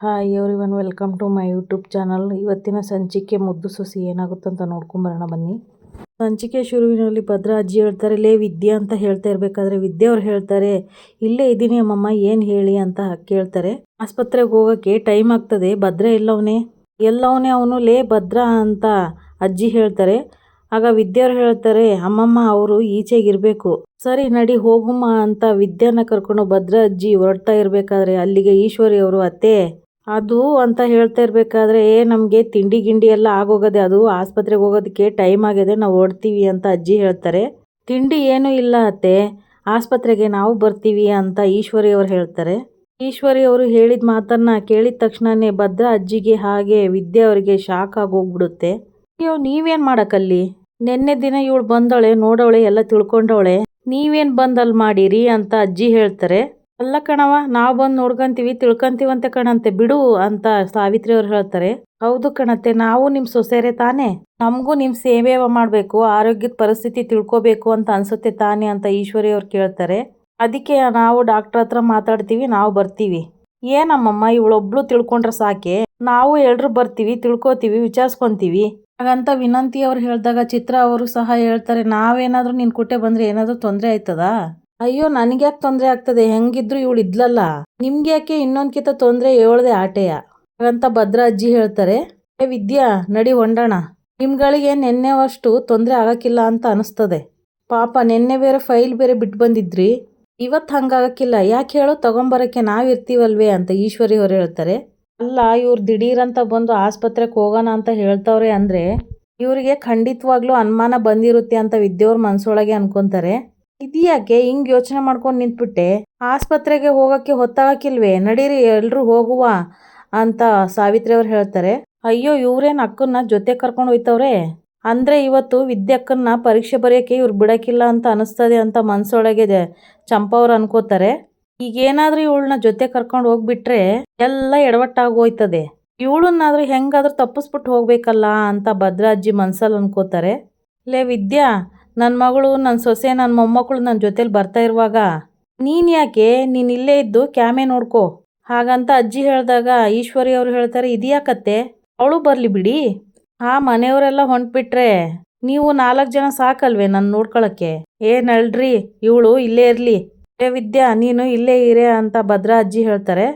Hi everyone welcome to my YouTube channel ಇವತ್ತಿನ ಸಂಚಿಕೆ ಮುದ್ದು ಸೊಸಿ ಏನಾಗುತ್ತಂತ ನೋಡ್ಕೊಂಬರೋಣ ಬನ್ನಿ. ಸಂಚಿಕೆ ಶುರುವಿನಲ್ಲಿ ಭದ್ರ ಅಜ್ಜಿ ಹೇಳ್ತಾರೆ, ಲೇ ವಿದ್ಯೆ ಅಂತ ಹೇಳ್ತಾ ಇರಬೇಕಾದ್ರೆ ವಿದ್ಯೆ ಅವ್ರು ಹೇಳ್ತಾರೆ, ಇಲ್ಲೇ ಇದ್ದೀನಿ ಅಮ್ಮಮ್ಮ, ಏನು ಹೇಳಿ ಅಂತ ಕೇಳ್ತಾರೆ. ಆಸ್ಪತ್ರೆಗೆ ಹೋಗೋಕ್ಕೆ ಟೈಮ್ ಆಗ್ತದೆ, ಭದ್ರ ಎಲ್ಲವನೇ? ಎಲ್ಲವನೇ ಅವನು, ಲೇ ಭದ್ರ ಅಂತ ಅಜ್ಜಿ ಹೇಳ್ತಾರೆ. ಆಗ ವಿದ್ಯೆಯವ್ರು ಹೇಳ್ತಾರೆ, ಅಮ್ಮಮ್ಮ, ಅವರು ಈಚೆಗಿರಬೇಕು ಸರಿ, ನಡಿ, ಹೋಗುಮ್ಮ ಅಂತ ವಿದ್ಯಾನ ಕರ್ಕೊಂಡು ಭದ್ರ ಅಜ್ಜಿ ಹೊರಡ್ತಾ ಇರಬೇಕಾದ್ರೆ ಅಲ್ಲಿಗೆ ಈಶ್ವರಿ ಅವರು, ಅತ್ತೆ ಅದು ಅಂತ ಹೇಳ್ತಾ ಇರ್ಬೇಕಾದ್ರೆ, ಏ, ನಮಗೆ ತಿಂಡಿ ಗಿಂಡಿ ಎಲ್ಲ ಆಗೋಗದೆ ಅದು ಆಸ್ಪತ್ರೆಗೆ ಹೋಗೋದಕ್ಕೆ ಟೈಮ್ ಆಗಿದೆ, ನಾವು ಓಡ್ತೀವಿ ಅಂತ ಅಜ್ಜಿ ಹೇಳ್ತಾರೆ. ತಿಂಡಿ ಏನೂ ಇಲ್ಲ ಅತ್ತೆ, ಆಸ್ಪತ್ರೆಗೆ ನಾವು ಬರ್ತೀವಿ ಅಂತ ಈಶ್ವರಿ ಅವರು ಹೇಳ್ತಾರೆ. ಈಶ್ವರಿ ಅವರು ಹೇಳಿದ ಮಾತನ್ನು ಕೇಳಿದ ತಕ್ಷಣನೇ ಭದ್ರ ಅಜ್ಜಿಗೆ ಹಾಗೆ ವಿದ್ಯೆ ಅವರಿಗೆ ಶಾಕ್ ಆಗೋಗ್ಬಿಡುತ್ತೆ. ಅಯ್ಯೋ, ನೀವೇನು ಮಾಡೋಕ್ಕಲ್ಲಿ ನಿನ್ನೆ ದಿನ ಇವಳು ಬಂದವಳೆ, ನೋಡವಳೆ, ಎಲ್ಲ ತಿಳ್ಕೊಂಡವಳೆ. ನೀವೇನು ಬಂದಲ್ಲಿ ಮಾಡಿರಿ ಅಂತ ಅಜ್ಜಿ ಹೇಳ್ತಾರೆ. ಅಲ್ಲ ಕಣವ ನಾವು ಬಂದು ನೋಡ್ಕೊಂತೀವಿ ಅಂತ ಕಣಂತೆ. ಬಿಡು ಅಂತ ಸಾವಿತ್ರಿ ಅವ್ರು ಹೇಳ್ತಾರೆ. ಹೌದು ಕಣತ್ತೆ, ನಾವು ನಿಮ್ಮ ಸೊಸೆರೆ ತಾನೇ. ನಮಗೂ ನಿಮ್ಮ ಸೇವೆ ಮಾಡಬೇಕು, ಆರೋಗ್ಯದ ಪರಿಸ್ಥಿತಿ ತಿಳ್ಕೊಬೇಕು ಅಂತ ಅನ್ಸುತ್ತೆ ತಾನೇ ಅಂತ ಈಶ್ವರಿ ಅವ್ರು ಕೇಳ್ತಾರೆ. ಅದಕ್ಕೆ ನಾವು ಡಾಕ್ಟರ್ ಹತ್ರ ಮಾತಾಡ್ತೀವಿ, ನಾವು ಬರ್ತೀವಿ. ಏನಮ್ಮಮ್ಮ, ಇವಳೊಬ್ಳು ತಿಳ್ಕೊಂಡ್ರೆ ಸಾಕೆ? ನಾವು ಎಲ್ರು ಬರ್ತೀವಿ, ತಿಳ್ಕೊತೀವಿ, ವಿಚಾರಿಸ್ಕೊಂತೀವಿ. ಹಾಗಂತ ವಿನಂತಿ ಅವ್ರು ಹೇಳಿದಾಗ ಚಿತ್ರ ಅವರು ಸಹ ಹೇಳ್ತಾರೆ, ನಾವೇನಾದರೂ ನಿನ್ ಕುಟೆ ಬಂದ್ರೆ ಏನಾದರೂ ತೊಂದರೆ ಆಯ್ತದಾ? ಅಯ್ಯೋ, ನನಗ್ಯಾಕೆ ತೊಂದರೆ ಆಗ್ತದೆ? ಹೆಂಗಿದ್ರು ಇವಳು ಇದ್ಲಲ್ಲ. ನಿಮ್ಗೆ ಯಾಕೆ ಇನ್ನೊಂದ್ಕಿತ ತೊಂದರೆ ಹೇಳ್ದೆ ಆಟೆಯ? ಅಂತ ಭದ್ರ ಅಜ್ಜಿ ಹೇಳ್ತಾರೆ, ಏ ವಿದ್ಯಾ, ನಡಿ ಹೊಂಡೋಣ. ನಿಮ್ಗಳಿಗೆ ಅಷ್ಟು ತೊಂದರೆ ಆಗಕ್ಕಿಲ್ಲ ಅಂತ ಅನಿಸ್ತದೆ. ಪಾಪ, ನೆನ್ನೆ ಬೇರೆ ಫೈಲ್ ಬೇರೆ ಬಿಟ್ಟು ಬಂದಿದ್ರಿ. ಇವತ್ತು ಹಂಗಾಗಕ್ಕಿಲ್ಲ. ಯಾಕೆ ಹೇಳೋ ತಗೊಂಬರಕ್ಕೆ ನಾವಿರ್ತೀವಲ್ವೇ? ಅಂತ ಈಶ್ವರಿ ಅವ್ರು ಹೇಳ್ತಾರೆ. ಅಲ್ಲ, ಇವ್ರು ದಿಢೀರಂತ ಬಂದು ಆಸ್ಪತ್ರೆಗೆ ಹೋಗೋಣ ಅಂತ ಹೇಳ್ತವ್ರೆ ಅಂದರೆ, ಇವರಿಗೆ ಖಂಡಿತವಾಗ್ಲೂ ಅನುಮಾನ ಬಂದಿರುತ್ತೆ ಅಂತ ವಿದ್ಯೆಯವ್ರ ಮನಸ್ಸೊಳಗೆ ಅನ್ಕೊಂತಾರೆ. ಇದ್ಯಾಕೆ ಹಿಂಗ್ ಯೋಚನೆ ಮಾಡ್ಕೊಂಡು ನಿಂತ್ಬಿಟ್ಟೆ? ಆಸ್ಪತ್ರೆಗೆ ಹೋಗಕ್ಕೆ ಹೊತ್ತಾಗಕ್ಕಿಲ್ವೇ ನಡೀರಿ ಎಲ್ಲರೂ ಹೋಗುವ ಅಂತ ಸಾವಿತ್ರಿ ಅವ್ರು ಹೇಳ್ತಾರೆ. ಅಯ್ಯೋ, ಇವ್ರೇನ್ ಅಕ್ಕನ್ನ ಜೊತೆ ಕರ್ಕೊಂಡು ಹೋಯ್ತವ್ರೆ? ಅಂದ್ರೆ ಇವತ್ತು ವಿದ್ಯಕ್ಕನ್ನ ಪರೀಕ್ಷೆ ಬರೆಯಕ್ಕೆ ಇವ್ರು ಬಿಡಕ್ಕಿಲ್ಲ ಅಂತ ಅನಿಸ್ತದೆ ಅಂತ ಮನ್ಸೊಳಗೆ ಚಂಪವ್ರು ಅನ್ಕೋತಾರೆ. ಏನಾದ್ರು ಇವಳನ್ನ ಜೊತೆ ಕರ್ಕೊಂಡು ಹೋಗ್ಬಿಟ್ರೆ ಎಲ್ಲ ಎಡವಟ್ಟಾಗೋಯ್ತದೆ. ಇವಳನ್ನಾದ್ರೂ ಹೆಂಗಾದ್ರೂ ತಪ್ಪಿಸ್ಬಿಟ್ಟು ಹೋಗ್ಬೇಕಲ್ಲ ಅಂತ ಭದ್ರಾಜ್ಜಿ ಮನ್ಸಲ್ಲಿ ಅನ್ಕೋತಾರೆ. ಲೇ ವಿದ್ಯಾ ನನ್ನ ಮಗಳು ನನ್ನ ಸೊಸೆ ನನ್ನ ಮೊಮ್ಮಕ್ಕಳು ನನ್ನ ಜೊತೇಲಿ ಬರ್ತಾ ಇರುವಾಗ, ನೀನು ಯಾಕೆ? ನೀನು ಇಲ್ಲೇ ಇದ್ದು ಕ್ಯಾಮೆ ನೋಡ್ಕೋ. ಹಾಗಂತ ಅಜ್ಜಿ ಹೇಳಿದಾಗ ಈಶ್ವರಿ ಅವರು ಹೇಳ್ತಾರೆ, ಇದ್ಯಾಕತ್ತೆ? ಅವಳು ಬರಲಿ ಬಿಡಿ. ಆ ಮನೆಯವರೆಲ್ಲ ಹೊಂಟ್ಬಿಟ್ರೆ ನೀವು ನಾಲ್ಕು ಜನ ಸಾಕಲ್ವೇ ನನ್ನ ನೋಡ್ಕೊಳಕ್ಕೆ? ಏ ಹೇಳ್ರಿ ಇವಳು ಇಲ್ಲೇ ಇರಲಿ. ಏ ವಿದ್ಯಾ, ನೀನು ಇಲ್ಲೇ ಇರೇ ಅಂತ ಭದ್ರಾ ಅಜ್ಜಿ ಹೇಳ್ತಾರೆ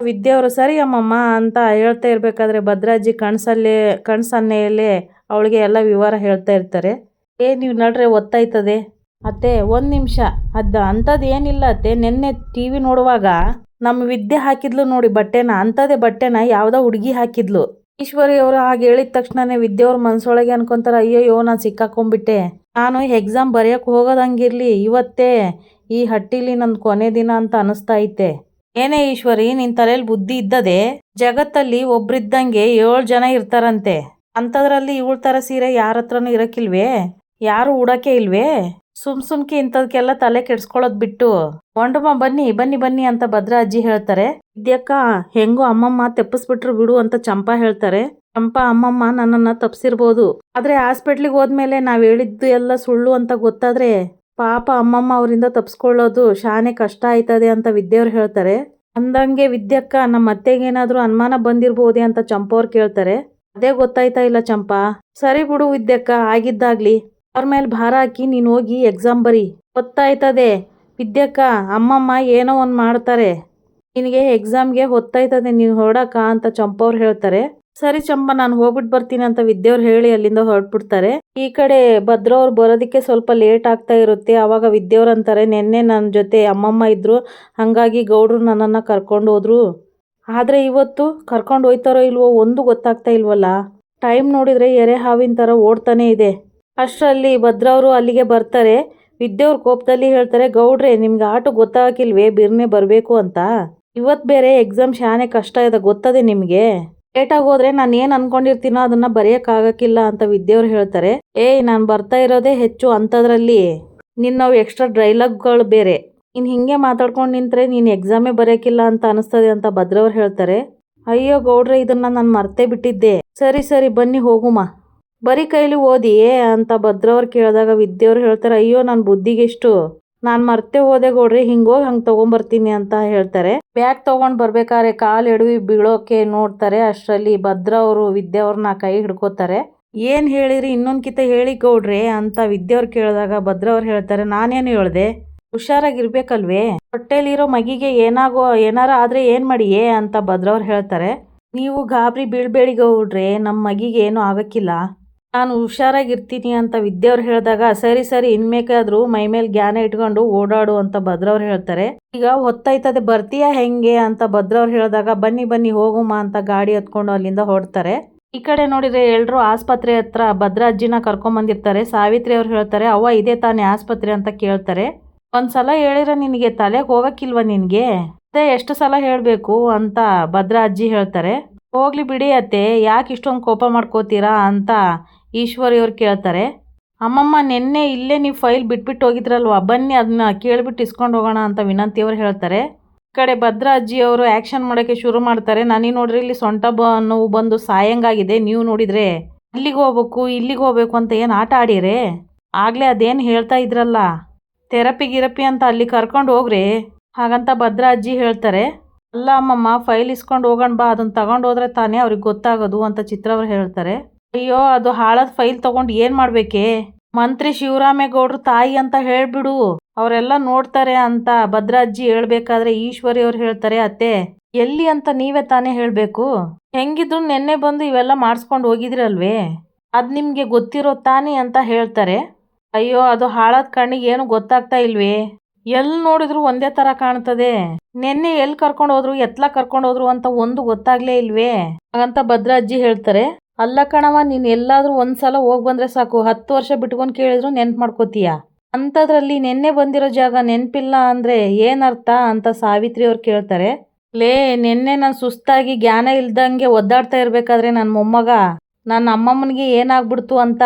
ವಿದ್ಯೆಯವರು ಸರಿ ಅಮ್ಮಮ್ಮ, ಅಂತ ಹೇಳ್ತಾ ಇರಬೇಕಾದ್ರೆ ಭದ್ರಾಜ್ಜಿ ಕಣ್ಸಲ್ಲೇ, ಕಣ್ಸನ್ನೆಯಲ್ಲೇ ಅವಳಿಗೆ ಎಲ್ಲ ವಿವರ ಹೇಳ್ತಾ ಇರ್ತಾರೆ. ಏ, ನೀವು ನಡ್ರೆ, ಒತ್ತಾಯ್ತದೆ. ಅತ್ತೆ, ಒಂದು ನಿಮಿಷ. ಅದು ಅಂಥದ್ದು ಏನಿಲ್ಲ ಅತ್ತೆ. ನಿನ್ನೆ ಟಿ ವಿ ನೋಡುವಾಗ ನಮ್ಮ ವಿದ್ಯೆ ಹಾಕಿದ್ಲು ನೋಡಿ ಬಟ್ಟೆನ. ಅಂಥದೇ ಬಟ್ಟೆನ ಯಾವುದೋ ಹುಡುಗಿ ಹಾಕಿದ್ಲು. ಈಶ್ವರಿ ಅವರು ಹಾಗೆ ಹೇಳಿದ ತಕ್ಷಣನೇ ವಿದ್ಯೆಯವ್ರ ಮನಸ್ಸೊಳಗೆ ಅನ್ಕೊಂತಾರೆ, ಅಯ್ಯಯ್ಯೋ, ನಾನು ಸಿಕ್ಕಾಕೊಂಡ್ಬಿಟ್ಟೆ ನಾನು ಎಕ್ಸಾಮ್ ಬರೆಯೋಕೆ ಹೋಗೋದಂಗಿರಲಿ. ಇವತ್ತೇ ಈ ಹಟ್ಟಿಲಿ ನನ್ನ ಕೊನೆ ದಿನ ಅಂತ ಅನಿಸ್ತಾ ಐತೆ ಏನೇ ಈಶ್ವರಿ ನಿನ್ನ ತಲೆಯಲ್ಲಿ ಬುದ್ಧಿ ಇದ್ದದೆ ಜಗತ್ತಲ್ಲಿ ಒಬ್ರಿದ್ದಂಗೆ ಏಳು ಜನ ಇರ್ತಾರಂತೆ. ಅಂಥದ್ರಲ್ಲಿ ಇವಳ ಥರ ಸೀರೆ ಯಾರ ಹತ್ರನೂ ಇರಕ್ಕಿಲ್ವೇ? ಯಾರು ಉಡಕ್ಕೆ ಇಲ್ವೇ? ಸುಮ್ ಸುಮ್ಕೆ ಇಂಥದ್ಕೆಲ್ಲ ತಲೆ ಕೆಡ್ಸ್ಕೊಳ್ಳೋದ್ ಬಿಟ್ಟು. ಒಂಡಮ್ಮ ಬನ್ನಿ ಬನ್ನಿ ಬನ್ನಿ ಅಂತ ಭದ್ರ ಅಜ್ಜಿ ಹೇಳ್ತಾರೆ. ಇದ್ಯಕ್ಕ, ಹೆಂಗೋ ಅಮ್ಮಮ್ಮ ತೆಪ್ಪಿಸ್ಬಿಟ್ರು ಬಿಡು ಅಂತ ಚಂಪಾ ಹೇಳ್ತಾರೆ. ಚಂಪಾ, ಅಮ್ಮಮ್ಮ ನನ್ನನ್ನ ತಪ್ಸಿರ್ಬೋದು. ಆದ್ರೆ ಹಾಸ್ಪಿಟ್ಲಿಗೆ ಹೋದ್ಮೇಲೆ ನಾವ್ ಹೇಳಿದ್ದು ಎಲ್ಲ ಸುಳ್ಳು ಅಂತ ಗೊತ್ತಾದ್ರೆ ಪಾಪ ಅಮ್ಮಮ್ಮ ಅವರಿಂದ ತಪ್ಸ್ಕೊಳ್ಳೋದು ಶಾನೆ ಕಷ್ಟ ಆಯ್ತದೆ ಅಂತ ವಿದ್ಯೆಯವ್ರು ಹೇಳ್ತಾರೆ. ಅಂದಂಗೆ ವಿದ್ಯಕ್ಕ ನಮ್ಮ ಅತ್ತೆಗೇನಾದ್ರೂ ಅನುಮಾನ ಬಂದಿರ್ಬೋದೆ ಅಂತ ಚಂಪವ್ರು ಕೇಳ್ತಾರೆ. ಅದೇ ಗೊತ್ತಾಯ್ತಾ ಇಲ್ಲ ಚಂಪಾ? ಸರಿ ಬಿಡು ವಿದ್ಯಕ್ಕ, ಆಗಿದ್ದಾಗ್ಲಿ. ಅವ್ರ ಮೇಲೆ ಭಾರ ಹಾಕಿ ನೀನು ಹೋಗಿ ಎಕ್ಸಾಮ್ ಬರಿ. ಗೊತ್ತಾಯ್ತದೆ. ವಿದ್ಯಕ್ಕ, ಅಮ್ಮಮ್ಮ ಏನೋ ಒಂದು ಮಾಡ್ತಾರೆ. ನಿನಗೆ ಎಕ್ಸಾಮ್ಗೆ ಹೊತ್ತಾಯ್ತದೆ ನೀನು ಹೊರಡಕ್ಕ ಅಂತ ಚಂಪವ್ರು ಹೇಳ್ತಾರೆ. ಸರಿ ಚಂಪ, ನಾನು ಹೋಗ್ಬಿಟ್ಟು ಬರ್ತೀನಿ ಅಂತ ವಿದ್ಯವ್ರು ಹೇಳಿ ಅಲ್ಲಿಂದ ಹೊರಟ್ಬಿಡ್ತಾರೆ. ಈ ಕಡೆ ಭದ್ರವ್ರು ಬರೋದಕ್ಕೆ ಸ್ವಲ್ಪ ಲೇಟ್ ಆಗ್ತಾ ಇರುತ್ತೆ. ಆವಾಗ ವಿದ್ಯವ್ರು ಅಂತಾರೆ, ನಿನ್ನೆ ನನ್ನ ಜೊತೆ ಅಮ್ಮಮ್ಮ ಇದ್ರು, ಹಾಗಾಗಿ ಗೌಡ್ರು ನನ್ನನ್ನು ಕರ್ಕೊಂಡು ಹೋದ್ರು. ಆದರೆ ಇವತ್ತು ಕರ್ಕೊಂಡು ಹೋಯ್ತಾರೋ ಇಲ್ವೋ ಒಂದು ಗೊತ್ತಾಗ್ತಾ ಇಲ್ವಲ್ಲ. ಟೈಮ್ ನೋಡಿದರೆ ಎರೆ ಹಾವಿನ ಥರ ಓಡ್ತಾನೆ ಇದೆ. ಅಷ್ಟರಲ್ಲಿ ಭದ್ರವರು ಅಲ್ಲಿಗೆ ಬರ್ತಾರೆ. ವಿದ್ಯವ್ರ ಕೋಪದಲ್ಲಿ ಹೇಳ್ತಾರೆ, ಗೌಡ್ರೆ, ನಿಮ್ಗೆ ಆಟೋ ಗೊತ್ತಾಗಿಲ್ವೇ ಬಿರ್ನೆ ಬರಬೇಕು ಅಂತ. ಇವತ್ತು ಬೇರೆ ಎಕ್ಸಾಮ್ ಶಾನೆ ಕಷ್ಟ ಇದೆ, ಗೊತ್ತದೆ ನಿಮಗೆ? ಲೇಟಾಗಿ ಹೋದ್ರೆ ನಾನು ಏನು ಅನ್ಕೊಂಡಿರ್ತೀನೋ ಅದನ್ನ ಬರೆಯೋಕ್ಕಾಗಕ್ಕಿಲ್ಲ ಅಂತ ವಿದ್ಯವ್ರು ಹೇಳ್ತಾರೆ. ಏಯ್, ನಾನು ಬರ್ತಾ ಇರೋದೇ ಹೆಚ್ಚು ಅಂಥದ್ರಲ್ಲಿ ನಿನ್ನವು ಎಕ್ಸ್ಟ್ರಾ ಡೈಲಾಗ್ಗಳು ಬೇರೆ. ನೀನು ಹಿಂಗೆ ಮಾತಾಡ್ಕೊಂಡು ನಿಂತ್ರೆ ನೀನು ಎಕ್ಸಾಮೇ ಬರೆಯಕ್ಕಿಲ್ಲ ಅಂತ ಅನಿಸ್ತದೆ ಅಂತ ಭದ್ರವ್ರು ಹೇಳ್ತಾರೆ. ಅಯ್ಯೋ ಗೌಡ್ರೆ, ಇದನ್ನ ನಾನು ಮರ್ತೇ ಬಿಟ್ಟಿದ್ದೆ. ಸರಿ ಸರಿ, ಬನ್ನಿ ಹೋಗುಮ? ಬರೀ ಕೈಲಿ ಓದಿ ಅಂತ ಭದ್ರವ್ರು ಕೇಳಿದಾಗ ವಿದ್ಯೆಯವ್ರು ಹೇಳ್ತಾರೆ, ಅಯ್ಯೋ ನನ್ನ ಬುದ್ಧಿಗೆಷ್ಟು ನಾನು ಮರ್ತೆ ಹೋದೆ ಗೌಡ್ರಿ ಹಿಂಗೋಗಿ ಹಂಗೆ ತೊಗೊಂಬರ್ತೀನಿ ಅಂತ ಹೇಳ್ತಾರೆ. ಬ್ಯಾಗ್ ತೊಗೊಂಡು ಬರ್ಬೇಕಾದ್ರೆ ಕಾಲು ಎಡವಿ ಬೀಳೋಕೆ ನೋಡ್ತಾರೆ. ಅಷ್ಟರಲ್ಲಿ ಭದ್ರ ಅವರು ವಿದ್ಯಾವ್ರನ್ನ ಕೈ ಹಿಡ್ಕೋತಾರೆ. ಏನು ಹೇಳಿರಿ ಇನ್ನೊಂದ್ಕಿತ ಹೇಳಿ ಗೌಡ್ರೆ ಅಂತ ವಿದ್ಯೆಯವ್ರು ಕೇಳಿದಾಗ ಭದ್ರ ಅವ್ರು ಹೇಳ್ತಾರೆ, ನಾನೇನು ಹೇಳ್ದೆ? ಹುಷಾರಾಗಿರ್ಬೇಕಲ್ವೇ? ಹೊಟ್ಟೆಲಿರೋ ಮಗಿಗೆ ಏನಾಗೋ, ಏನಾರ ಆದ್ರೆ ಏನ್ ಮಾಡಿಯೇ? ಅಂತ ಭದ್ರವ್ರು ಹೇಳ್ತಾರೆ. ನೀವು ಗಾಬರಿ ಬೀಳ್ಬೇಡಿ ಗೌಡ್ರೆ ನಮ್ಮ ಮಗಿಗೆ ಏನೂ ಆಗಕ್ಕಿಲ್ಲ. ನಾನು ಹುಷಾರಾಗಿರ್ತೀನಿ ಅಂತ ವಿದ್ಯೆಯವ್ರು ಹೇಳಿದಾಗ, ಸರಿ ಸರಿ, ಇನ್ಮೇಕಾದ್ರೂ ಮೈ ಮೇಲೆ ಜ್ಞಾನ ಇಟ್ಕೊಂಡು ಓಡಾಡು ಅಂತ ಭದ್ರವ್ರು ಹೇಳ್ತಾರೆ. ಈಗ ಹೊತ್ತಾಯ್ತದೆ, ಬರ್ತೀಯಾ ಹೆಂಗೆ? ಅಂತ ಭದ್ರವ್ರು ಹೇಳಿದಾಗ, ಬನ್ನಿ ಬನ್ನಿ ಹೋಗುಮ್ಮ ಅಂತ ಗಾಡಿ ಹತ್ಕೊಂಡು ಅಲ್ಲಿಂದ ಹೊರಡ್ತಾರೆ. ಈ ಕಡೆ ನೋಡಿದ್ರೆ ಎಲ್ಲರೂ ಆಸ್ಪತ್ರೆ ಹತ್ರ ಭದ್ರ ಅಜ್ಜಿನ ಕರ್ಕೊಂಬಂದಿರ್ತಾರೆ. ಸಾವಿತ್ರಿ ಅವ್ರು ಹೇಳ್ತಾರೆ, ಅವ್ವ, ಇದೇ ತಾನೇ ಆಸ್ಪತ್ರೆ ಅಂತ ಕೇಳ್ತಾರೆ. ಒಂದ್ಸಲ ಹೇಳಿರ ನಿನಗೆ, ತಲೆಗೆ ಹೋಗಕ್ಕಿಲ್ವ ನಿನಗೆ? ಅದೇ, ಎಷ್ಟು ಸಲ ಹೇಳಬೇಕು ಅಂತ ಭದ್ರ ಅಜ್ಜಿ ಹೇಳ್ತಾರೆ. ಹೋಗ್ಲಿ ಬಿಡಿ ಅತ್ತೆ, ಯಾಕೆ ಇಷ್ಟೊಂದು ಕೋಪ ಮಾಡ್ಕೋತೀರಾ? ಅಂತ ಈಶ್ವರಿ ಅವ್ರು ಕೇಳ್ತಾರೆ, ಅಮ್ಮಮ್ಮ, ನಿನ್ನೆ ಇಲ್ಲೇ ನೀವು ಫೈಲ್ ಬಿಟ್ಬಿಟ್ಟು ಹೋಗಿದ್ರಲ್ವಾ? ಬನ್ನಿ ಅದನ್ನ ಕೇಳಿಬಿಟ್ಟು ಇಸ್ಕೊಂಡು ಹೋಗೋಣ ಅಂತ ವಿನಂತಿ ಅವ್ರು ಹೇಳ್ತಾರೆ. ಈ ಕಡೆ ಭದ್ರಾ ಅಜ್ಜಿ ಅವರು ಆ್ಯಕ್ಷನ್ ಮಾಡೋಕ್ಕೆ ಶುರು ಮಾಡ್ತಾರೆ. ನನಗೆ ನೋಡ್ರಿ, ಇಲ್ಲಿ ಸೊಂಟ ಬ ನೋವು ಬಂದು ಸಾಯಂಗಾಗಿದೆ. ನೀವು ನೋಡಿದರೆ ಅಲ್ಲಿಗೆ ಹೋಗ್ಬೇಕು, ಇಲ್ಲಿಗೆ ಹೋಗ್ಬೇಕು ಅಂತ ಏನು ಆಟ ಆಡಿರೇ? ಆಗಲೇ ಅದೇನು ಹೇಳ್ತಾ ಇದ್ರಲ್ಲ? ಥೆರಪಿ ಗಿರಪಿ ಅಂತ ಅಲ್ಲಿ ಕರ್ಕೊಂಡು ಹೋಗ್ರಿ. ಹಾಗಂತ ಭದ್ರಾ ಅಜ್ಜಿ ಹೇಳ್ತಾರೆ, ಅಲ್ಲ ಅಮ್ಮಮ್ಮ, ಫೈಲ್ ಇಸ್ಕೊಂಡು ಹೋಗೋಣ ಬಾ. ಅದನ್ನು ತಗೊಂಡು ಹೋದ್ರೆ ತಾನೇ ಅವ್ರಿಗೆ ಗೊತ್ತಾಗೋದು ಅಂತ ಚಿತ್ರವ್ರು ಹೇಳ್ತಾರೆ. ಅಯ್ಯೋ, ಅದು ಹಾಳದ ಫೈಲ್ ತಗೊಂಡು ಏನ್ ಮಾಡ್ಬೇಕೆ? ಮಂತ್ರಿ ಶಿವರಾಮೇಗೌಡ್ರು ತಾಯಿ ಅಂತ ಹೇಳ್ಬಿಡು. ಅವರೆಲ್ಲ ನೋಡ್ತಾರೆ ಅಂತ ಭದ್ರಾಜ್ಜಿ ಹೇಳ್ಬೇಕಾದ್ರೆ ಈಶ್ವರಿ ಅವ್ರು ಹೇಳ್ತಾರೆ, ಅತ್ತೆ. ಎಲ್ಲಿ ಅಂತ ನೀವೇ ತಾನೇ ಹೇಳ್ಬೇಕು? ಹೆಂಗಿದ್ರು ನೆನ್ನೆ ಬಂದು ಇವೆಲ್ಲ ಮಾಡಿಸ್ಕೊಂಡು ಹೋಗಿದ್ರಲ್ವೇ? ಅದು ನಿಮಗೆ ಗೊತ್ತಿರೋ ತಾನೇ ಅಂತ ಹೇಳ್ತಾರೆ. ಅಯ್ಯೋ, ಅದು ಹಾಳಾದ ಕಣ್ಣಿಗೆ ಏನು ಗೊತ್ತಾಗ್ತಾ ಇಲ್ವೇ? ಎಲ್ಲಿ ನೋಡಿದ್ರು ಒಂದೇ ತರ ಕಾಣ್ತದೆ. ನಿನ್ನೆ ಎಲ್ಲಿ ಕರ್ಕೊಂಡು ಹೋದ್ರು, ಎತ್ಲ ಕರ್ಕೊಂಡು ಹೋದ್ರು ಅಂತ ಒಂದು ಗೊತ್ತಾಗ್ಲೇ ಇಲ್ವೇ? ಹಾಗಂತ ಭದ್ರಾಜ್ಜಿ ಹೇಳ್ತಾರೆ. ಅಲ್ಲ ಕಣವ ನೀನ್ ಎಲ್ಲಾದ್ರೂ ಒಂದ್ಸಲ ಹೋಗ್ ಬಂದ್ರೆ ಸಾಕು. ಹತ್ತು ವರ್ಷ ಬಿಟ್ಕೊಂಡು ಕೇಳಿದ್ರು ನೆನ್ಪು ಮಾಡ್ಕೋತೀಯ? ಅಂಥದ್ರಲ್ಲಿ ನಿನ್ನೆ ಬಂದಿರೋ ಜಾಗ ನೆನಪಿಲ್ಲ ಅಂದ್ರೆ ಏನರ್ಥ ಅಂತ ಸಾವಿತ್ರಿ ಅವ್ರು ಕೇಳ್ತಾರೆ. ಲೇ, ನಿನ್ನೆ ನಾನು ಸುಸ್ತಾಗಿ ಜ್ಞಾನ ಇಲ್ದಂಗೆ ಒದ್ದಾಡ್ತಾ ಇರ್ಬೇಕಾದ್ರೆ ನನ್ನ ಮೊಮ್ಮಗ ನನ್ನ ಅಮ್ಮಮ್ಮನಿಗೆ ಏನಾಗ್ಬಿಡ್ತು ಅಂತ?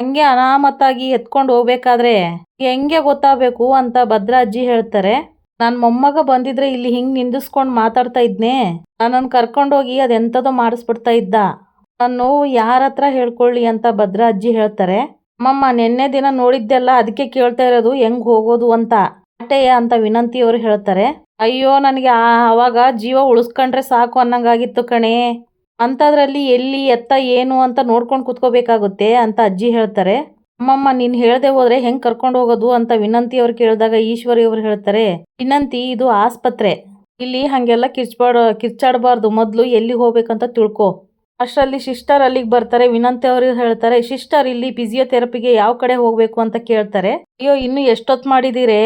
ಹಂಗೆ ಅನಾಮತ್ತಾಗಿ ಎತ್ಕೊಂಡು ಹೋಗ್ಬೇಕಾದ್ರೆ ಹೆಂಗೆ ಗೊತ್ತಾಗಬೇಕು ಅಂತ ಭದ್ರ ಅಜ್ಜಿ ಹೇಳ್ತಾರೆ. ನನ್ನ ಮೊಮ್ಮಗ ಬಂದಿದ್ರೆ ಇಲ್ಲಿ ಹಿಂಗೆ ನಿಂದಿಸ್ಕೊಂಡು ಮಾತಾಡ್ತಾ ಇದ್ನೆ. ನನ್ನನ್ನು ಕರ್ಕೊಂಡೋಗಿ ಅದೆಂಥದೋ ಮಾಡಿಸ್ಬಿಡ್ತಾ ಇದ್ದ. ನೋವು ಯಾರ ಹತ್ರ ಹೇಳ್ಕೊಳ್ಳಿ ಅಂತ ಭದ್ರ ಅಜ್ಜಿ ಹೇಳ್ತಾರೆ. ಅಮ್ಮಮ್ಮ ನಿನ್ನೆ ದಿನ ನೋಡಿದ್ದೆಲ್ಲ ಅದಕ್ಕೆ ಕೇಳ್ತಾ ಇರೋದು ಹೆಂಗ್ ಹೋಗೋದು ಅಂತ. ಅಟ್ಟೆಯ ಅಂತ ವಿನಂತಿ ಅವರು ಹೇಳ್ತಾರೆ. ಅಯ್ಯೋ, ನನಗೆ ಅವಾಗ ಜೀವ ಉಳಿಸ್ಕೊಂಡ್ರೆ ಸಾಕು ಅನ್ನಂಗಾಗಿತ್ತು ಕಣೆ. ಅಂಥದ್ರಲ್ಲಿ ಎಲ್ಲಿ ಎತ್ತ ಏನು ಅಂತ ನೋಡ್ಕೊಂಡು ಕುತ್ಕೋಬೇಕಾಗುತ್ತೆ ಅಂತ ಅಜ್ಜಿ ಹೇಳ್ತಾರೆ. ಅಮ್ಮಮ್ಮ ನೀನು ಹೇಳದೆ ಹೋದ್ರೆ ಹೆಂಗ್ ಕರ್ಕೊಂಡು ಹೋಗೋದು ಅಂತ ವಿನಂತಿ ಅವ್ರು ಕೇಳಿದಾಗ ಈಶ್ವರಿ ಅವರು ಹೇಳ್ತಾರೆ. ವಿನಂತಿ, ಇದು ಆಸ್ಪತ್ರೆ. ಇಲ್ಲಿ ಹಾಗೆಲ್ಲ ಕಿರ್ಚ್ಬಾಡ, ಕಿರ್ಚಾಡಬಾರ್ದು. ಮೊದಲು ಎಲ್ಲಿ ಹೋಗ್ಬೇಕಂತ ತಿಳ್ಕೊ. ಅಷ್ಟರಲ್ಲಿ ಸಿಸ್ಟರ್ ಅಲ್ಲಿಗೆ ಬರ್ತಾರೆ, ವಿನಂತಿ ಅವರು ಹೇಳ್ತಾರೆ ಸಿಸ್ಟರ್ ಇಲ್ಲಿ ಫಿಸಿಯೋಥೆರಪಿಗೆ ಯಾವ ಕಡೆ ಹೋಗಬೇಕು ಅಂತ ಕೇಳ್ತಾರೆ. ಅಯ್ಯೋ, ಇನ್ನು ಎಷ್ಟೊತ್ತು ಮಾಡಿದ್ದೀರೇ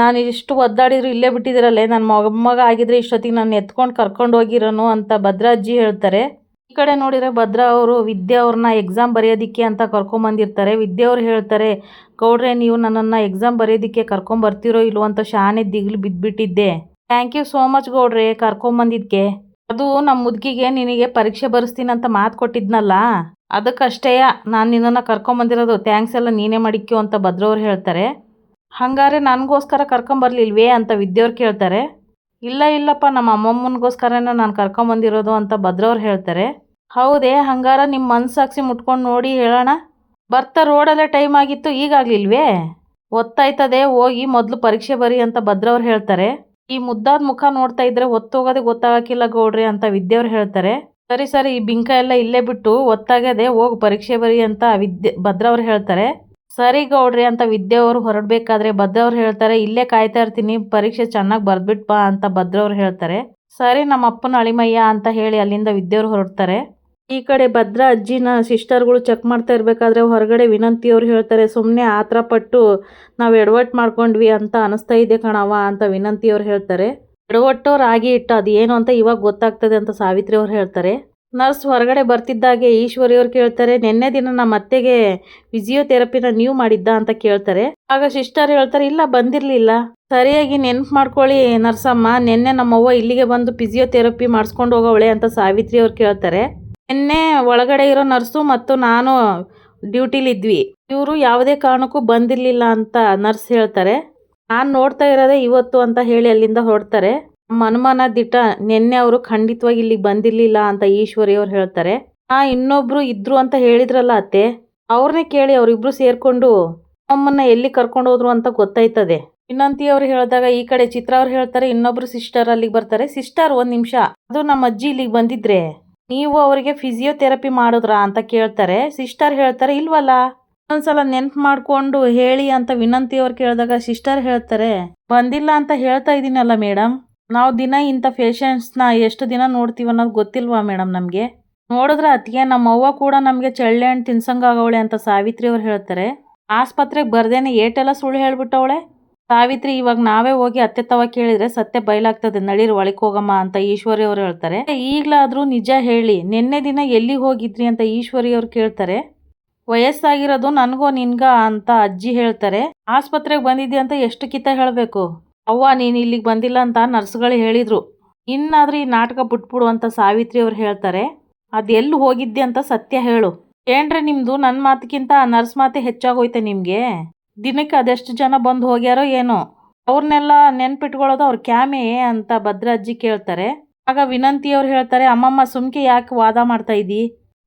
ನಾನು ಇಷ್ಟು ಒದ್ದಾಡಿದ್ರು ಇಲ್ಲೇ ಬಿಟ್ಟಿದ್ದೀರಲ್ಲೇ ನನ್ನ ಮೊಮ್ಮಗ ಆಗಿದ್ರೆ ಇಷ್ಟೊತ್ತಿಗೆ ನಾನು ಎತ್ಕೊಂಡು ಕರ್ಕೊಂಡು ಹೋಗಿರೋನು ಅಂತ ಭದ್ರಾಜ್ಜಿ ಹೇಳ್ತಾರೆ. ಈ ಕಡೆ ನೋಡಿದರೆ ಭದ್ರಾ ಅವರು ವಿದ್ಯಾ ಅವ್ರನ್ನ ಎಕ್ಸಾಮ್ ಬರೆಯೋದಿಕ್ಕೆ ಅಂತ ಕರ್ಕೊಂಬಂದಿರ್ತಾರೆ ವಿದ್ಯಾ ಅವ್ರು ಹೇಳ್ತಾರೆ, ಗೌಡ್ರೆ, ನೀವು ನನ್ನನ್ನು ಎಕ್ಸಾಮ್ ಬರೆಯೋದಿಕ್ಕೆ ಕರ್ಕೊಂಬರ್ತಿರೋ ಇಲ್ವೋ ಅಂತ ಶಾನೆ ದಿಗ್ಲು ಬಿದ್ದುಬಿಟ್ಟಿದ್ದೆ ಥ್ಯಾಂಕ್ ಯು ಸೋ ಮಚ್ ಗೌಡ್ರೆ ಕರ್ಕೊಂಬಂದಿದ್ದಕ್ಕೆ ಅದು ನಮ್ಮ ಮುದುಕಿಗೆ ನಿನಗೆ ಪರೀಕ್ಷೆ ಬರೆಸ್ತೀನಿ ಅಂತ ಮಾತು ಕೊಟ್ಟಿದ್ನಲ್ಲ? ಅದಕ್ಕಷ್ಟೇ ನಾನು ನಿನ್ನನ್ನು ಕರ್ಕೊಂಬಂದಿರೋದು ಥ್ಯಾಂಕ್ಸ್ ಎಲ್ಲ ನೀನೇ ಮಾಡಿಕ್ಯೋ ಅಂತ ಭದ್ರವ್ರು ಹೇಳ್ತಾರೆ. ಹಂಗಾರೆ ನನಗೋಸ್ಕರ ಕರ್ಕೊಂಬರ್ಲಿಲ್ವೇ ಅಂತ ವಿದ್ಯವ್ರು ಕೇಳ್ತಾರೆ. ಇಲ್ಲ, ಇಲ್ಲಪ್ಪ, ನಮ್ಮ ಅಮ್ಮಮ್ಮನಿಗೋಸ್ಕರನೇ ನಾನು ಕರ್ಕೊಂಬಂದಿರೋದು ಅಂತ ಭದ್ರವ್ರು ಹೇಳ್ತಾರೆ. ಹೌದೇ, ಹಂಗಾರ ನಿಮ್ಮ ಮನಸ್ಸಾಕ್ಸಿ ಮುಟ್ಕೊಂಡು ನೋಡಿ ಹೇಳೋಣ. ಬರ್ತಾ ರೋಡಲ್ಲೇ ಟೈಮ್ ಆಗಿತ್ತು, ಈಗಾಗ್ಲಿಲ್ವೇ? ಒತ್ತಾಯ್ತದೆ, ಹೋಗಿ ಮೊದಲು ಪರೀಕ್ಷೆ ಬರಿ ಅಂತ ಭದ್ರವ್ರು ಹೇಳ್ತಾರೆ. ಈ ಮುದ್ದಾದ ಮುಖ ನೋಡ್ತಾ ಇದ್ರೆ ಒತ್ತೋಗೋದೇ ಗೊತ್ತಾಗಕ್ಕಿಲ್ಲ ಗೌಡ್ರಿ ಅಂತ ವಿದ್ಯವ್ರು ಹೇಳ್ತಾರೆ. ಸರಿ ಸರಿ, ಈ ಬಿಂಕ ಎಲ್ಲ ಇಲ್ಲೇ ಬಿಟ್ಟು ಒತ್ತಾಗದೆ ಹೋಗಿ ಪರೀಕ್ಷೆ ಬರಿ ಅಂತ ವಿದ್ಯೆ, ಭದ್ರವ್ರು ಹೇಳ್ತಾರೆ. ಸರಿ ಗೌಡ್ರಿ ಅಂತ ವಿದ್ಯೆಯವರು ಹೊರಡ್ಬೇಕಾದ್ರೆ ಭದ್ರವ್ರು ಹೇಳ್ತಾರೆ, ಇಲ್ಲೇ ಕಾಯ್ತಾ ಇರ್ತೀನಿ, ಪರೀಕ್ಷೆ ಚೆನ್ನಾಗಿ ಬರ್ದ್ಬಿಟ್ ಬಾ ಅಂತ ಭದ್ರವ್ರು ಹೇಳ್ತಾರೆ. ಸರಿ ನಮ್ಮ ಅಪ್ಪನ ಅಳಿಮಯ್ಯ ಅಂತ ಹೇಳಿ ಅಲ್ಲಿಂದ ವಿದ್ಯೆಯವ್ರು ಹೊರಡ್ತಾರೆ. ಈ ಕಡೆ ಭದ್ರ ಅಜ್ಜಿನ ಸಿಸ್ಟರ್ಗಳು ಚೆಕ್ ಮಾಡ್ತಾ ಇರಬೇಕಾದ್ರೆ ಹೊರಗಡೆ ವಿನಂತಿ ಅವ್ರು ಹೇಳ್ತಾರೆ ಸುಮ್ಮನೆ ಆತರ ಪಟ್ಟು ನಾವು ಎಡವಟ್ಟು ಮಾಡ್ಕೊಂಡ್ವಿ ಅಂತ ಅನಿಸ್ತಾ ಇದೆ ಕಣವ ಅಂತ ವಿನಂತಿ ಅವ್ರು ಹೇಳ್ತಾರೆ. ಎಡವಟ್ಟು ರಾಗಿ ಇಟ್ಟು ಅದು ಏನು ಅಂತ ಇವಾಗ ಗೊತ್ತಾಗ್ತದೆ ಅಂತ ಸಾವಿತ್ರಿ ಅವ್ರು ಹೇಳ್ತಾರೆ. ನರ್ಸ್ ಹೊರಗಡೆ ಬರ್ತಿದ್ದಾಗೆ ಈಶ್ವರಿ ಅವ್ರು ಕೇಳ್ತಾರೆ, ನಿನ್ನೆ ದಿನ ನಮ್ಮ ಅತ್ತೆಗೆ ಫಿಸಿಯೋಥೆರಪಿನ ನೀವು ಮಾಡಿದ್ದ ಅಂತ ಕೇಳ್ತಾರೆ. ಆಗ ಸಿಸ್ಟರ್ ಹೇಳ್ತಾರೆ, ಇಲ್ಲ, ಬಂದಿರಲಿಲ್ಲ. ಸರಿಯಾಗಿ ನೆನ್ಪು ಮಾಡ್ಕೊಳ್ಳಿ ನರ್ಸಮ್ಮ, ನಿನ್ನೆ ನಮ್ಮವ್ವ ಇಲ್ಲಿಗೆ ಬಂದು ಫಿಸಿಯೋಥೆರಪಿ ಮಾಡಿಸ್ಕೊಂಡು ಹೋಗವಳೆ ಅಂತ ಸಾವಿತ್ರಿ ಅವ್ರು ಕೇಳ್ತಾರೆ. ನಿನ್ನೆ ಒಳಗಡೆ ಇರೋ ನರ್ಸು ಮತ್ತು ನಾನು ಡ್ಯೂಟಿಲಿದ್ವಿ ಇವರು ಯಾವುದೇ ಕಾರಣಕ್ಕೂ ಬಂದಿರಲಿಲ್ಲ ಅಂತ ನರ್ಸ್ ಹೇಳ್ತಾರೆ. ನಾನು ನೋಡ್ತಾ ಇರೋದೇ ಇವತ್ತು ಅಂತ ಹೇಳಿ ಅಲ್ಲಿಂದ ಹೊರಡ್ತಾರೆ. ನಮ್ಮ ಅನುಮಾನ ದಿಟ್ಟ ನಿನ್ನೆ ಅವರು ಖಂಡಿತವಾಗಿ ಇಲ್ಲಿಗೆ ಬಂದಿರಲಿಲ್ಲ ಅಂತ ಈಶ್ವರಿ ಅವ್ರು ಹೇಳ್ತಾರೆ. ಆ ಇನ್ನೊಬ್ರು ಇದ್ರು ಅಂತ ಹೇಳಿದ್ರಲ್ಲ ಅತ್ತೆ ಅವ್ರನ್ನೇ ಕೇಳಿ ಅವರಿಬ್ರು ಸೇರ್ಕೊಂಡು ಅಮ್ಮನ್ನ ಎಲ್ಲಿ ಕರ್ಕೊಂಡು ಹೋದ್ರು ಅಂತ ಗೊತ್ತಾಯ್ತದೆ. ಇನ್ನಂತಿ ಅವ್ರು ಹೇಳಿದಾಗ ಈ ಕಡೆ ಚಿತ್ರ ಅವ್ರು ಹೇಳ್ತಾರೆ, ಇನ್ನೊಬ್ರು ಸಿಸ್ಟರ್ ಅಲ್ಲಿಗೆ ಬರ್ತಾರೆ. ಸಿಸ್ಟರ್ ಒಂದ್ ನಿಮಿಷ, ಅದು ನಮ್ಮ ಅಜ್ಜಿ ಇಲ್ಲಿಗೆ ಬಂದಿದ್ರೆ ನೀವು ಅವರಿಗೆ ಫಿಸಿಯೋಥೆರಪಿ ಮಾಡಿದ್ರಾ ಅಂತ ಕೇಳ್ತಾರೆ. ಸಿಸ್ಟರ್ ಹೇಳ್ತಾರೆ, ಇಲ್ವಲ್ಲ? ಒಂದ್ಸಲ ನೆನ್ಪು ಮಾಡ್ಕೊಂಡು ಹೇಳಿ ಅಂತ ವಿನಂತಿ ಅವ್ರು ಕೇಳಿದಾಗ ಸಿಸ್ಟರ್ ಹೇಳ್ತಾರೆ. ಬಂದಿಲ್ಲ ಅಂತ ಹೇಳ್ತಾ ಇದ್ದೀನಲ್ಲ ಮೇಡಮ್ ನಾವು ದಿನ ಇಂಥ ಪೇಷಂಟ್ಸ್ನ ಎಷ್ಟು ದಿನ ನೋಡ್ತೀವಿ ಅನ್ನೋದು ಗೊತ್ತಿಲ್ವಾ ಮೇಡಮ್ ನಮಗೆ? ನೋಡಿದ್ರೆ ಅತ್ತಿಗೆ ನಮ್ಮ ಅವ್ವ ಕೂಡ ನಮಗೆ ಚಳ್ಳೆ ಹಣ್ಣು ತಿನ್ಸಂಗಾಗವಳೆ ಅಂತ ಸಾವಿತ್ರಿ ಅವ್ರು ಹೇಳ್ತಾರೆ. ಆಸ್ಪತ್ರೆಗೆ ಬರ್ದೇನೆ ಏಟೆಲ್ಲ ಸುಳ್ಳು ಹೇಳ್ಬಿಟ್ಟವಳೆ. ಸಾವಿತ್ರಿ, ಇವಾಗ ನಾವೇ ಹೋಗಿ ಅತ್ತೆ ತವ ಕೇಳಿದ್ರೆ ಸತ್ಯ ಬಯಲಾಗ್ತದೆ ನಡೀರಿ ಒಳಗೆ ಹೋಗಮ್ಮ ಅಂತ ಈಶ್ವರಿ ಅವ್ರು ಹೇಳ್ತಾರೆ. ಈಗ್ಲಾದ್ರೂ ನಿಜ ಹೇಳಿ, ನಿನ್ನೆ ದಿನ ಎಲ್ಲಿ ಹೋಗಿದ್ರಿ ಅಂತ ಈಶ್ವರಿ ಅವ್ರು ಕೇಳ್ತಾರೆ. ವಯಸ್ಸಾಗಿರೋದು ನನಗೋ ನಿನ್ಗ ಅಂತ ಅಜ್ಜಿ ಹೇಳ್ತಾರೆ. ಆಸ್ಪತ್ರೆಗೆ ಬಂದಿದ್ದೆ ಅಂತ ಎಷ್ಟು ಕಿತ್ತ ಹೇಳಬೇಕು? ಅವ್ವ, ನೀನು ಇಲ್ಲಿಗೆ ಬಂದಿಲ್ಲ ಅಂತ ನರ್ಸ್ಗಳು ಹೇಳಿದ್ರು. ಇನ್ನಾದ್ರೂ ಈ ನಾಟಕ ಬಿಟ್ಬಿಡು ಅಂತ ಸಾವಿತ್ರಿ ಅವ್ರು ಹೇಳ್ತಾರೆ. ಅದೆಲ್ಲಿ ಹೋಗಿದ್ದೆ ಅಂತ ಸತ್ಯ ಹೇಳು. ಏನ್ರಿ ನಿಮ್ಮದು ನನ್ನ ಮಾತಕ್ಕಿಂತ ನರ್ಸ್ ಮಾತೆ ಹೆಚ್ಚಾಗೋಯ್ತೆ ನಿಮಗೆ? ದಿನಕ್ಕೆ ಅದೆಷ್ಟು ಜನ ಬಂದು ಹೋಗ್ಯಾರೋ ಏನೋ, ಅವ್ರನ್ನೆಲ್ಲ ನೆನ್ಪಿಟ್ಕೊಳ್ಳೋದು ಅವ್ರ ಕ್ಯಾಮೆ ಅಂತ ಭದ್ರಾಜ್ಜಿ ಕೇಳ್ತಾರೆ. ಆಗ ವಿನಂತಿ ಅವ್ರು ಹೇಳ್ತಾರೆ, ಅಮ್ಮಮ್ಮ, ಸುಮ್ಕೆ ಯಾಕೆ ವಾದ ಮಾಡ್ತಾ ಇದ್ದಿ?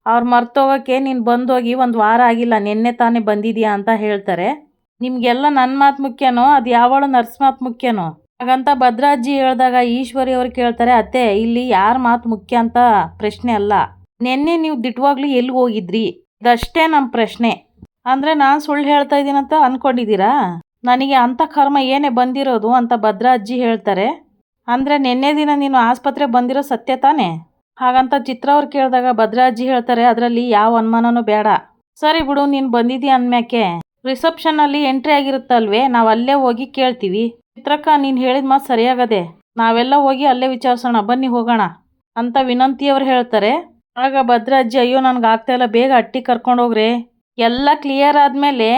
ಅವ್ರು ಮರ್ತೋಗಕ್ಕೆ ನೀನು ಹೋಗಿ ಒಂದು ವಾರ ಆಗಿಲ್ಲ, ನಿನ್ನೆ ತಾನೇ ಬಂದಿದ್ಯಾ ಅಂತ ಹೇಳ್ತಾರೆ. ನಿಮಗೆಲ್ಲ ನನ್ನ ಮಾತು ಮುಖ್ಯನೋ? ಅದು ಯಾವಳು ನರ್ಸ್ ಮಾತು ಮುಖ್ಯನೋ? ಹಾಗಂತ ಭದ್ರಾಜ್ಜಿ ಹೇಳಿದಾಗ ಈಶ್ವರಿ ಅವ್ರು ಕೇಳ್ತಾರೆ, ಅತ್ತೆ, ಇಲ್ಲಿ ಯಾರ ಮಾತು ಮುಖ್ಯ ಅಂತ ಪ್ರಶ್ನೆ ಅಲ್ಲ. ನಿನ್ನೆ ನೀವು ದಿಟ್ಟವಾಗ್ಲೂ ಎಲ್ಲಿ ಹೋಗಿದ್ರಿ? ಇದಷ್ಟೇ ನಮ್ಮ ಪ್ರಶ್ನೆ. ಅಂದರೆ ನಾನು ಸುಳ್ಳು ಹೇಳ್ತಾ ಇದ್ದೀನಂತ ಅನ್ಕೊಂಡಿದ್ದೀರಾ? ನನಗೆ ಅಂಥ ಕರ್ಮ ಏನೇ ಬಂದಿರೋದು ಅಂತ ಭದ್ರಾಜ್ಜಿ ಹೇಳ್ತಾರೆ. ಅಂದರೆ ನಿನ್ನೆ ದಿನ ನೀನು ಆಸ್ಪತ್ರೆ ಬಂದಿರೋ ಸತ್ಯ ತಾನೇ? ಹಾಗಂತ ಚಿತ್ರ ಅವ್ರು ಕೇಳಿದಾಗ ಭದ್ರಾಜ್ಜಿ ಹೇಳ್ತಾರೆ, ಅದರಲ್ಲಿ ಯಾವ ಅನುಮಾನನೂ ಬೇಡ. ಸರಿ ಬಿಡು, ನೀನು ಬಂದಿದ್ದೀಯ ಅಂದ್ಮ್ಯಾಕೆ ರಿಸೆಪ್ಷನಲ್ಲಿ ಎಂಟ್ರಿ ಆಗಿರುತ್ತಲ್ವೇ, ನಾವು ಅಲ್ಲೇ ಹೋಗಿ ಕೇಳ್ತೀವಿ. ಚಿತ್ರಕ್ಕ, ನೀನು ಹೇಳಿದ ಮಾತು ಸರಿಯಾಗದೆ. ನಾವೆಲ್ಲ ಹೋಗಿ ಅಲ್ಲೇ ವಿಚಾರಿಸೋಣ, ಬನ್ನಿ ಹೋಗೋಣ, ಅಂತ ವಿನಂತಿ ಅವ್ರು ಹೇಳ್ತಾರೆ. ಆಗ ಭದ್ರಾಜ್ಜಿ, ಅಯ್ಯೋ, ನನಗೆ ಇಲ್ಲ, ಬೇಗ ಅಟ್ಟಿ ಕರ್ಕೊಂಡು ಹೋಗ್ರಿ. ಎಲ್ಲ ಕ್ಲಿಯರ್ ಆದಮೇಲೆ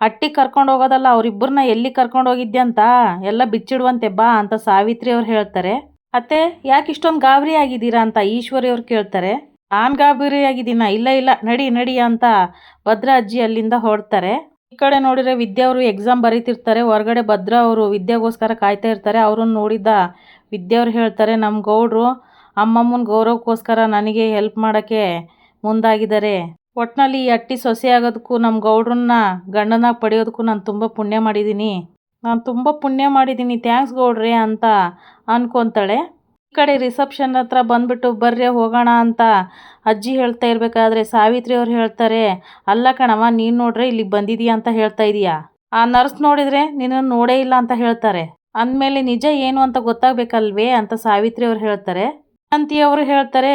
ಅಟ್ಟಿ ಕರ್ಕೊಂಡು ಹೋಗೋದಲ್ಲ ಅವರಿಬ್ಬರನ್ನ ಎಲ್ಲಿ ಕರ್ಕೊಂಡು ಹೋಗಿದ್ದೆ ಅಂತ ಎಲ್ಲ ಬಿಚ್ಚಿಡುವಂತೆ ಬಾ ಅಂತ ಸಾವಿತ್ರಿ ಅವ್ರು ಹೇಳ್ತಾರೆ. ಅತ್ತೆ, ಯಾಕೆ ಇಷ್ಟೊಂದು ಗಾಬರಿ ಆಗಿದ್ದೀರಾ ಅಂತ ಈಶ್ವರಿ ಅವ್ರು ಕೇಳ್ತಾರೆ. ನಾನು ಗಾಬರಿ ಆಗಿದ್ದೀನ? ಇಲ್ಲ ಇಲ್ಲ, ನಡಿ ನಡಿ ಅಂತ ಭದ್ರ ಅಜ್ಜಿ ಅಲ್ಲಿಂದ ಹೊರಡ್ತಾರೆ. ಈ ಕಡೆ ನೋಡಿದ್ರೆ ವಿದ್ಯಾ ಅವರು ಎಕ್ಸಾಮ್ ಬರೀತಿರ್ತಾರೆ. ಹೊರಗಡೆ ಭದ್ರ ಅವರು ವಿದ್ಯಾಗೋಸ್ಕರ ಕಾಯ್ತಾ ಇರ್ತಾರೆ. ಅವ್ರನ್ನ ನೋಡಿದ್ದ ವಿದ್ಯಾ ಅವ್ರು ಹೇಳ್ತಾರೆ ನಮ್ಮ ಗೌಡ್ರು ಅಮ್ಮಮ್ಮನ ಗೌರವಕ್ಕೋಸ್ಕರ ನನಗೆ ಹೆಲ್ಪ್ ಮಾಡೋಕ್ಕೆ ಮುಂದಾಗಿದ್ದಾರೆ. ಒಟ್ನಲ್ಲಿ ಈ ಅಟ್ಟಿ ಸೊಸೆ ಆಗೋದಕ್ಕೂ ನಮ್ಮ ಗೌಡ್ರನ್ನ ಗಂಡನಾಗಿ ಪಡೆಯೋದಕ್ಕೂ ನಾನು ತುಂಬ ಪುಣ್ಯ ಮಾಡಿದ್ದೀನಿ ನಾನು ತುಂಬ ಪುಣ್ಯ ಮಾಡಿದ್ದೀನಿ ಥ್ಯಾಂಕ್ಸ್ ಗೌಡ್ರೆ ಅಂತ ಅನ್ಕೊತಾಳೆ. ಈ ಕಡೆ ರಿಸೆಪ್ಷನ್ ಹತ್ರ ಬಂದ್ಬಿಟ್ಟು, ಬರ್ರೆ ಹೋಗೋಣ ಅಂತ ಅಜ್ಜಿ ಹೇಳ್ತಾ ಇರಬೇಕಾದ್ರೆ ಸಾವಿತ್ರಿ ಅವ್ರು ಹೇಳ್ತಾರೆ, ಅಲ್ಲ ಕಣವ ನೀನು ನೋಡ್ರೆ ಇಲ್ಲಿಗೆ ಬಂದಿದೀಯ ಅಂತ ಹೇಳ್ತಾ ಇದೀಯಾ? ಆ ನರ್ಸ್ ನೋಡಿದರೆ, ನಿನ್ನನ್ನು ನೋಡೇ ಇಲ್ಲ ಅಂತ ಹೇಳ್ತಾರೆ. ಅಂದಮೇಲೆ ನಿಜ ಏನು ಅಂತ ಗೊತ್ತಾಗಬೇಕಲ್ವೇ ಅಂತ ಸಾವಿತ್ರಿ ಅವ್ರು ಹೇಳ್ತಾರೆ. ಅಂತಿಯವರು ಹೇಳ್ತಾರೆ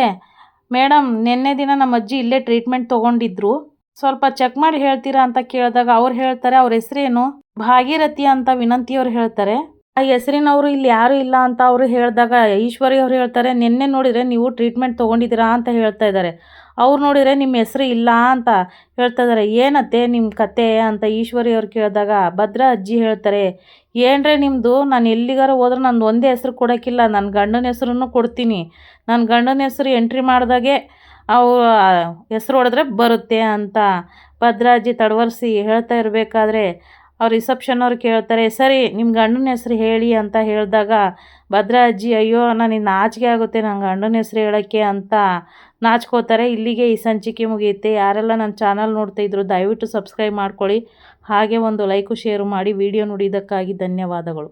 ಮೇಡಮ್, ನಿನ್ನೆ ದಿನ ನಮ್ಮ ಅಜ್ಜಿ ಇಲ್ಲೇ ಟ್ರೀಟ್ಮೆಂಟ್ ತೊಗೊಂಡಿದ್ರು. ಸ್ವಲ್ಪ ಚೆಕ್ ಮಾಡಿ ಹೇಳ್ತೀರಾ ಅಂತ ಕೇಳಿದಾಗ ಅವ್ರು ಹೇಳ್ತಾರೆ, ಅವ್ರ ಹೆಸರೇನು? ಭಾಗೀರಥಿ ಅಂತ ವಿನಂತಿ ಅವ್ರು ಹೇಳ್ತಾರೆ. ಆ ಹೆಸರಿನವರು ಇಲ್ಲಿ ಯಾರು ಇಲ್ಲ ಅಂತ ಅವರು ಹೇಳಿದಾಗ, ಈಶ್ವರಿ ಅವ್ರು ಹೇಳ್ತಾರೆ, ನಿನ್ನೆ ನೋಡಿದರೆ ನೀವು ಟ್ರೀಟ್ಮೆಂಟ್ ತೊಗೊಂಡಿದ್ದೀರಾ ಅಂತ ಹೇಳ್ತಾ ಇದ್ದಾರೆ. ಅವ್ರು ನೋಡಿದರೆ ನಿಮ್ಮ ಹೆಸರು ಇಲ್ಲ ಅಂತ ಹೇಳ್ತಾ ಇದ್ದಾರೆ. ಏನತ್ತೆ ನಿಮ್ಮ ಕತೆ? ಅಂತ ಈಶ್ವರಿ ಅವ್ರು ಕೇಳಿದಾಗ, ಭದ್ರ ಅಜ್ಜಿ ಹೇಳ್ತಾರೆ, ಏನ್ರೆ ನಿಮ್ಮದು ನಾನು ಎಲ್ಲಿಗಾರ ಹೋದ್ರೆ ನಂದು ಒಂದೇ ಹೆಸರು ಕೊಡೋಕ್ಕಿಲ್ಲ. ನನ್ನ ಗಂಡನ ಹೆಸ್ರನ್ನು ಕೊಡ್ತೀನಿ. ನನ್ನ ಗಂಡನ ಹೆಸ್ರು ಎಂಟ್ರಿ ಮಾಡಿದಾಗೆ ಅವು ಹೆಸ್ರು ಹೊಡೆದ್ರೆ ಬರುತ್ತೆ ಅಂತ ಭದ್ರಾಜಿ ತಡವರ್ಸಿ ಹೇಳ್ತಾ ಇರಬೇಕಾದ್ರೆ ಅವ್ರು ರಿಸೆಪ್ಷನ್ ಅವ್ರು ಕೇಳ್ತಾರೆ, ಸರಿ ನಿಮ್ಮ ಗಂಡನ ಹೆಸ್ರು ಹೇಳಿ ಅಂತ ಹೇಳಿದಾಗ ಭದ್ರಾ ಅಜ್ಜಿ ಅಯ್ಯೋ ನನಗೆ ನಾಚಿಕೆ ಆಗುತ್ತೆ ನನ್ನ ಗಂಡನ ಹೆಸ್ರು ಹೇಳೋಕ್ಕೆ ಅಂತ ನಾಚ್ಕೋತಾರೆ. ಇಲ್ಲಿಗೆ ಈ ಸಂಚಿಕೆ ಮುಗಿಯುತ್ತೆ. ಯಾರೆಲ್ಲ ನನ್ನ ಚಾನಲ್ ನೋಡ್ತಾ ಇದ್ರು, ದಯವಿಟ್ಟು ಸಬ್ಸ್ಕ್ರೈಬ್ ಮಾಡ್ಕೊಳ್ಳಿ. ಹಾಗೆ ಒಂದು ಲೈಕು ಶೇರು ಮಾಡಿ. ವಿಡಿಯೋ ನೋಡಿದ್ದಕ್ಕಾಗಿ ಧನ್ಯವಾದಗಳು.